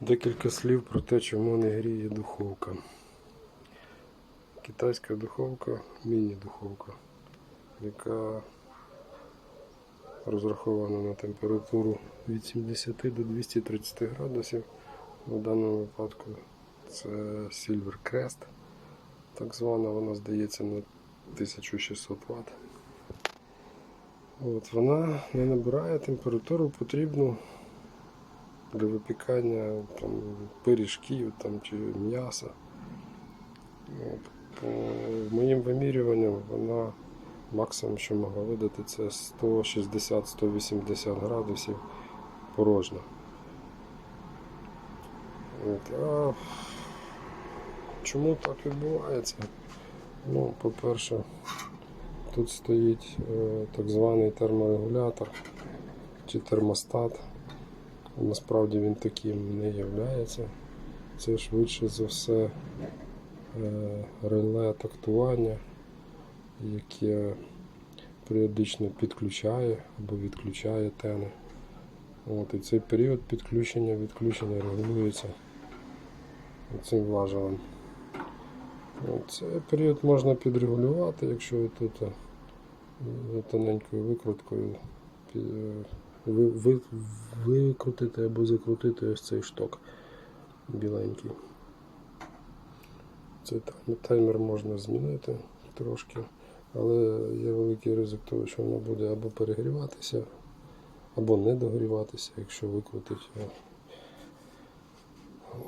Декілька слів про те, чому не гріє духовка. Китайська духовка, міні-духовка, яка розрахована на температуру від 70 до 230 градусів. В даному випадку це Silver Crest, так звана, вона здається на 1600 Вт. От, вона не набирає температуру потрібну для випікання там, пиріжків там, чи м'яса. По моїм вимірюванням вона максимум, що могла видати, це 160-180 градусів порожня. От, а чому так відбувається? Ну, по-перше, тут стоїть е, так званий терморегулятор чи термостат. Насправді він таким не являється. Це швидше за все е, реле тактування, яке періодично підключає або відключає тени. От, і цей період підключення відключення регулюється цим важелем. Цей період можна підрегулювати, якщо тут е, тоненькою викруткою ви, ви, викрутити або закрутити ось цей шток біленький. Цей таймер можна змінити трошки, але є великий ризик того, що воно буде або перегріватися, або не догріватися, якщо викрутить його.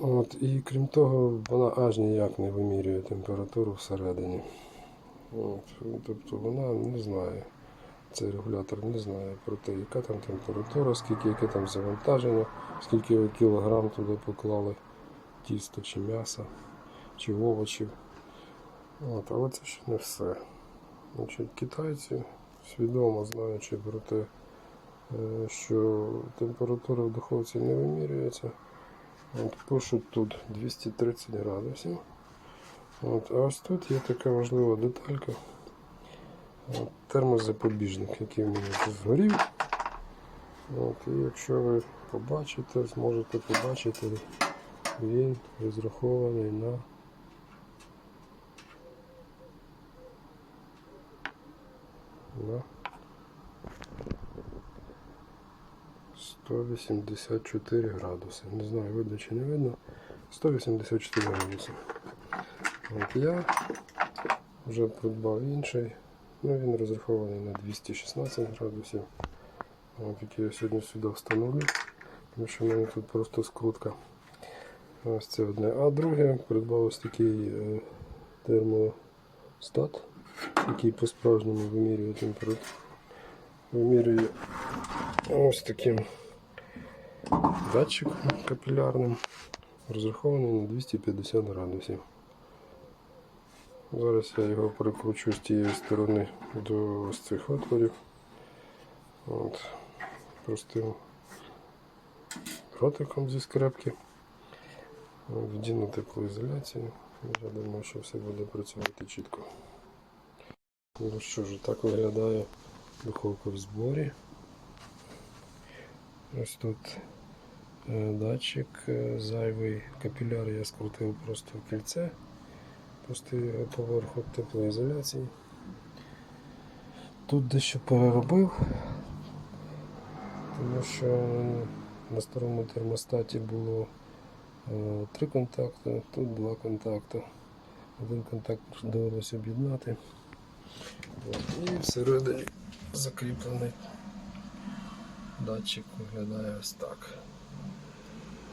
От, і крім того, вона аж ніяк не вимірює температуру всередині. От, тобто вона не знає, цей регулятор не знає про те, яка там температура, скільки яке там завантаження, скільки ви кілограм туди поклали тісто чи м'яса, чи овочів. От, але це ще не все. Значить, китайці, свідомо знаючи про те, е, що температура в духовці не вимірюється, от, пишуть тут 230 градусів. От, а ось тут є така важлива деталька. От, термозапобіжник, який в мене тут згорів. От, і якщо ви побачите, зможете побачити, він розрахований на на 184 градуси. Не знаю, видно чи не видно. 184 градуси. От я вже придбав інший. Ну, він розрахований на 216 градусів. От, який я сьогодні сюди встановлю. Тому що в мене тут просто скрутка. Ось це одне. А друге придбав такий е, термостат, який по-справжньому вимірює температуру. Вимірює ось таким датчиком капілярним, розрахований на 250 градусів. Зараз я його прикручу з тієї сторони до ось цих отворів. От. Простим ротиком зі скрепки. Вдіну теплоізоляцію. Я думаю, що все буде працювати чітко. Ну що ж, так виглядає духовка в зборі. Ось тут е, датчик е, зайвий капіляр я скрутив просто в кільце. Пустив його поверху теплоізоляції. Тут дещо переробив, тому що на старому термостаті було е, три контакти, тут два контакти. Один контакт довелося об'єднати. І всередині закріплений датчик виглядає ось так.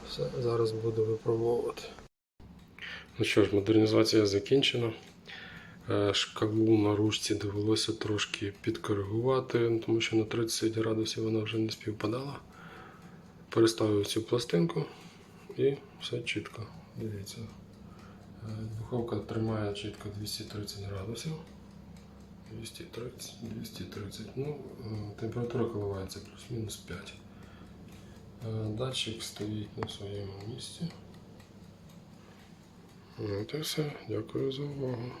Все, зараз буду випробовувати. Ну що ж, модернізація закінчена. Е, Шкалу на ручці довелося трошки підкоригувати, тому що на 30 градусів вона вже не співпадала. Переставив цю пластинку і все чітко. Дивіться. Е, Духовка тримає чітко 230 градусів. 230, 230. Ну, е, температура коливається плюс-мінус 5. Е, Датчик стоїть на своєму місці. От це все. Дякую за увагу.